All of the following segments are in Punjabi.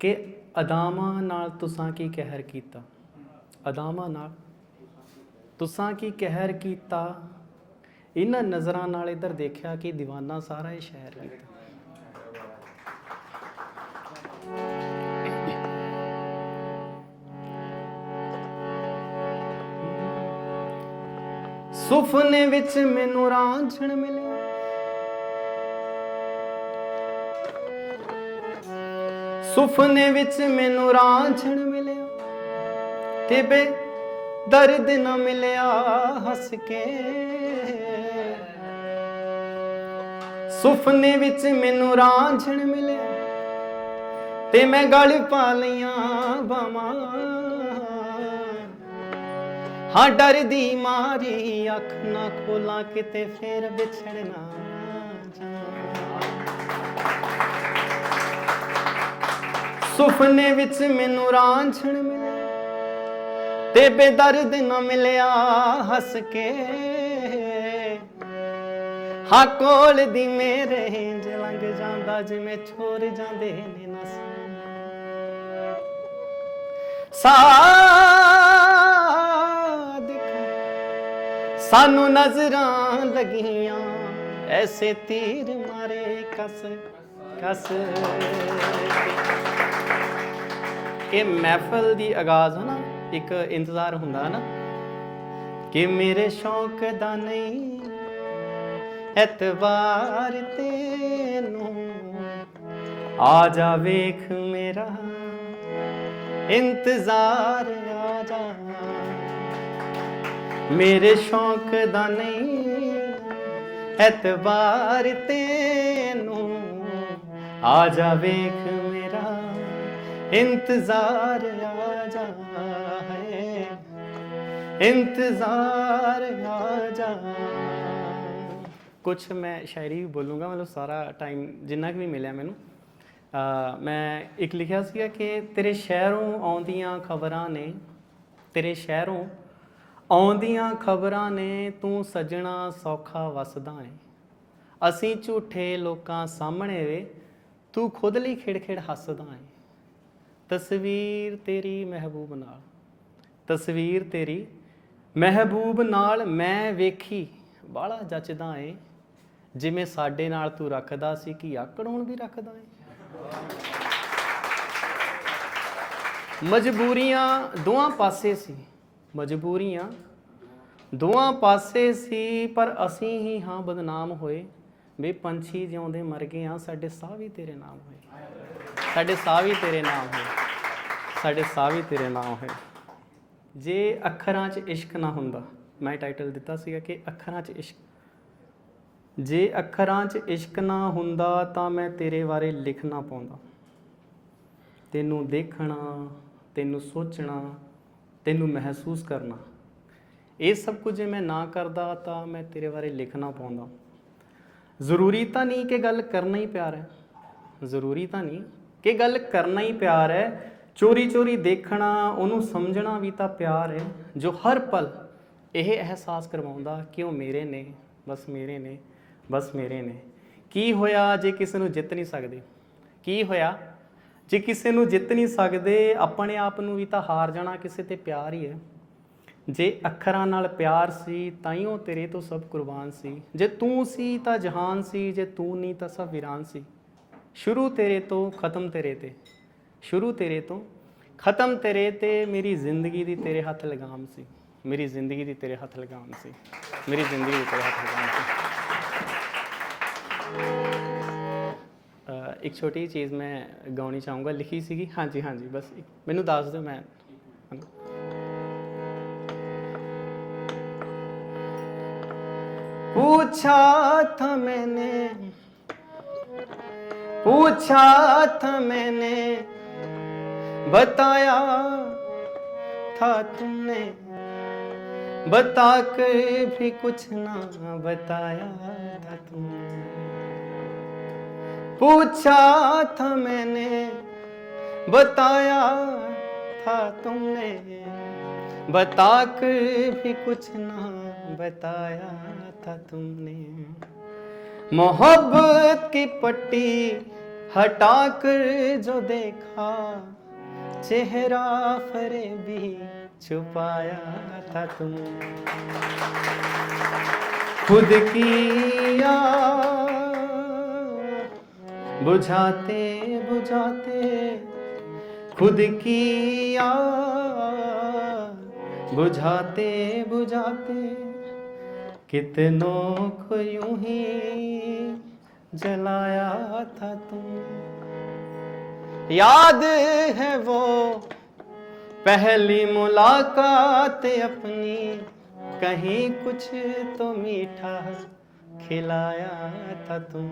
ਕਿ ਅਦਾਮਾਂ ਨਾਲ ਤੁਸਾਂ ਕੀ ਕਹਿਰ ਕੀਤਾ? ਅਦਾਮਾਂ ਨਾਲ ਤੁਸਾਂ ਕੀ ਕਹਿਰ ਕੀਤਾ? ਇਹਨਾਂ ਨਜ਼ਰਾਂ ਨਾਲ ਇਧਰ ਦੇਖਿਆ ਕਿ دیਵਾਨਾ ਸਾਰਾ ਇਹ ਸ਼ਹਿਰ ਕੀਤਾ। ਸੁਪਨੇ ਵਿੱਚ ਮੈਨੂੰ ਰਾਂਝਣ ਮਿਲਿਆ। ਸੁਪਨੇ ਵਿੱਚ ਮੈਨੂੰ ਰਾਂਝਣ ਮਿਲਿਆ, ਤੇ ਬੇ ਦਰਦ ਨਾ ਮਿਲਿਆ ਹੱਸ ਕੇ। ਸੁਪਨੇ ਵਿੱਚ ਮੈਨੂੰ ਰਾਂਝਣ ਮਿਲਿਆ, ਤੇ ਮੈਂ ਗਲ ਪਾ ਲਈਆਂ ਬਾਵਾਂ ਹਾਂ ਡਰਦੀ ਮਾਰੀ, ਅੱਖ ਨਾ ਖੋਲਾਂ ਕਿਤੇ ਫੇਰ ਵਿਛੜਨਾ। ਸੁਪਨੇ ਵਿੱਚ ਮੈਨੂੰ ਰਾਂਝਣ ਮਿਲਿਆ। ਤੇ ਬੇਦਰਦ ਨਾ ਮਿਲਿਆ ਹੱਸ ਕੇ। ਹਾਂ, ਕੋਲ ਦੀ ਮੇਰੇ ਇੰਜ ਲੰਘ ਜਾਂਦਾ, ਜਿਵੇਂ ਛੋਰ ਜਾਂਦੇ ਨੇ ਨਸ। ਸਾਦਿਕ, ਸਾਨੂੰ ਨਜ਼ਰਾਂ ਲੱਗੀਆਂ, ਐਸੇ ਤੀਰ ਮਾਰੇ ਕਸ ਕਸ। ਇਹ ਮਹਿਫਲ ਦੀ ਆਗਾਜ਼ ਹੈ ਨਾ, ਇੱਕ ਇੰਤਜ਼ਾਰ ਹੁੰਦਾ ਨਾ, ਕਿ ਮੇਰੇ ਸ਼ੌਕ ਦਾ ਨਹੀਂ, ਐਤਵਾਰ ਤੈਨੂੰ ਆ ਜਾ ਵੇਖ ਮੇਰਾ, ਇੰਤਜ਼ਾਰ ਆ ਜਾ। ਮੇਰੇ ਸ਼ੌਕ ਦਾ ਨਹੀਂ, ਐਤਵਾਰ ਤੈਨੂੰ ਆ ਜਾ ਵੇਖ ਮੇਰਾ ਇੰਤਜ਼ਾਰ ਆ ਜਾ ਹੈ ਇੰਤਜ਼ਾਰ ਆ ਜਾ ਕੁਝ ਮੈਂ ਸ਼ਾਇਰੀ ਵੀ ਬੋਲੂੰਗਾ ਮਤਲਬ ਸਾਰਾ ਟਾਈਮ ਜਿੰਨਾ ਕੁ ਵੀ ਮਿਲਿਆ ਮੈਨੂੰ ਮੈਂ ਇੱਕ ਲਿਖਿਆ ਸੀਗਾ ਕਿ ਤੇਰੇ ਸ਼ਹਿਰੋਂ ਆਉਂਦੀਆਂ ਖਬਰਾਂ ਨੇ ਤੇਰੇ ਸ਼ਹਿਰੋਂ ਆਉਂਦੀਆਂ ਖਬਰਾਂ ਨੇ ਤੂੰ ਸਜਣਾ ਸੌਖਾ ਵਸਦਾ ਏ ਅਸੀਂ ਝੂਠੇ ਲੋਕਾਂ ਸਾਹਮਣੇ ਵੇ ਤੂੰ ਖੁਦ ਲਈ ਖਿੜਖਿੜ ਹੱਸਦਾ ਏ ਤਸਵੀਰ ਤੇਰੀ ਮਹਿਬੂਬ ਨਾਲ। ਤਸਵੀਰ ਤੇਰੀ ਮਹਿਬੂਬ ਨਾਲ ਮੈਂ ਵੇਖੀ। ਬਾਲਾ ਜੱਚਦਾ ਏ। ਜਿਵੇਂ ਸਾਡੇ ਨਾਲ ਤੂੰ ਰੱਖਦਾ ਸੀ ਕਿ ਆਕੜ ਹੁਣ ਵੀ ਰੱਖਦਾ ਏ। ਮਜਬੂਰੀਆਂ ਦੋਹਾਂ ਪਾਸੇ ਸੀ। ਮਜਬੂਰੀਆਂ ਦੋਹਾਂ ਪਾਸੇ ਸੀ, ਪਰ ਅਸੀਂ ਹੀ ਹਾਂ ਬਦਨਾਮ ਹੋਏ। ਵੇ ਪੰਛੀ ਜਿਉਂਦੇ ਮਰ ਗਏ ਆ, ਸਾਡੇ ਸਾਹ ਵੀ ਤੇਰੇ ਨਾਮ ਹੋਏ। ਸਾਡੇ ਸਾਹ ਵੀ ਤੇਰੇ ਨਾਮ ਹੋਏ। ਸਾਡੇ ਸਾਹ ਵੀ ਤੇਰੇ ਨਾਮ ਹੈ ਜੇ ਅੱਖਰਾਂ 'ਚ ਇਸ਼ਕ ਨਾ ਹੁੰਦਾ, ਮੈਂ ਟਾਈਟਲ ਦਿੱਤਾ ਸੀਗਾ ਕਿ ਅੱਖਰਾਂ 'ਚ ਇਸ਼ਕ। ਜੇ ਅੱਖਰਾਂ 'ਚ ਇਸ਼ਕ ਨਾ ਹੁੰਦਾ ਤਾਂ ਮੈਂ ਤੇਰੇ ਬਾਰੇ ਲਿਖ ਨਾ ਪਾਉਂਦਾ। ਤੈਨੂੰ ਦੇਖਣਾ, ਤੈਨੂੰ ਸੋਚਣਾ, ਤੈਨੂੰ ਮਹਿਸੂਸ ਕਰਨਾ, ਇਹ ਸਭ ਕੁਝ ਜੇ ਮੈਂ ਨਾ ਕਰਦਾ ਤਾਂ ਮੈਂ ਤੇਰੇ ਬਾਰੇ ਲਿਖ ਨਾ ਪਾਉਂਦਾ। ਜ਼ਰੂਰੀ ਤਾਂ ਨਹੀਂ ਕਿ ਗੱਲ ਕਰਨਾ ਹੀ ਪਿਆਰ ਹੈ। ਜ਼ਰੂਰੀ ਤਾਂ ਨਹੀਂ ਕਿ ਗੱਲ ਕਰਨਾ ਹੀ ਪਿਆਰ ਹੈ ਚੋਰੀ ਚੋਰੀ ਦੇਖਣਾ, ਉਹਨੂੰ ਸਮਝਣਾ ਵੀ ਤਾਂ ਪਿਆਰ ਹੈ, ਜੋ ਹਰ ਪਲ ਇਹ ਅਹਿਸਾਸ ਕਰਵਾਉਂਦਾ ਕਿ ਉਹ ਮੇਰੇ ਨੇ, ਬਸ ਮੇਰੇ ਨੇ, ਬਸ ਮੇਰੇ ਨੇ। ਕੀ ਹੋਇਆ ਜੇ ਕਿਸੇ ਨੂੰ ਜਿੱਤ ਨਹੀਂ ਸਕਦੇ? ਕੀ ਹੋਇਆ ਜੇ ਕਿਸੇ ਨੂੰ ਜਿੱਤ ਨਹੀਂ ਸਕਦੇ, ਆਪਣੇ ਆਪ ਨੂੰ ਵੀ ਤਾਂ ਹਾਰ ਜਾਣਾ ਕਿਸੇ ਤੇ ਪਿਆਰ ਹੀ ਹੈ। ਜੇ ਅੱਖਰਾਂ ਨਾਲ ਪਿਆਰ ਸੀ ਤਾਈਓ ਤੇਰੇ ਤੋਂ ਸਭ ਕੁਰਬਾਨ ਸੀ। ਜੇ ਤੂੰ ਸੀ, ਤਾਂ ਜਹਾਨ ਸੀ, ਜੇ ਤੂੰ ਨਹੀਂ, ਤਾਂ ਸਭ ਵੀਰਾਨ ਸੀ। ਸ਼ੁਰੂ ਤੇਰੇ ਤੋਂ, ਖਤਮ ਤੇਰੇ ਤੇ। ਸ਼ੁਰੂ ਤੇਰੇ ਤੋਂ ਖਤਮ ਤੇਰੇ ਤੇ ਮੇਰੀ ਜ਼ਿੰਦਗੀ ਦੀ ਤੇਰੇ ਹੱਥ ਲਗਾਮ ਸੀ ਮੇਰੀ ਜ਼ਿੰਦਗੀ ਦੀ ਤੇਰੇ ਹੱਥ ਲਗਾਮ ਸੀ ਮੇਰੀ ਜ਼ਿੰਦਗੀ ਦੀ ਤੇਰੇ ਹੱਥ ਲਗਾਮ ਸੀ ਅ, ਇੱਕ ਛੋਟੀ ਜਿਹੀ ਚੀਜ਼ ਮੈਂ ਗਾਉਣੀ ਚਾਹੂੰਗਾ ਲਿਖੀ ਸੀਗੀ ਹਾਂਜੀ ਹਾਂਜੀ ਬਸ ਇੱਕ- ਮੈਨੂੰ ਦੱਸ ਦਿਓ ਮੈਂ ਹਨਾ। पूछा था मैंने पूछा था मैंने बताया था तुमने। बता कर भी कुछ ना बताया था तुमने। पूछा था मैंने, बताया था तुमने। बता कर भी कुछ ना बताया था तुमने। मोहब्बत की पट्टी हटा कर जो देखा चेहरा फरेबी छुपाया था तुम खुद की आग बुझाते बुझाते खुद की आग बुझाते बुझाते कितनों को यूं ही जलाया था तुम याद है वो पहली मुलाकात अपनी, कहीं कुछ तो मीठा खिलाया था तुम।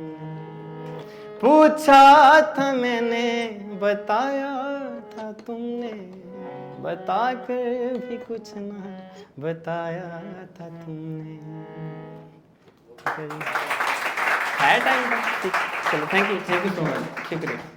पूछा था मैंने, बताया था तुमने, बता कर भी कुछ ना बताया था तुमने। है टाइम चलो thank you thank you so much शुक्रिया।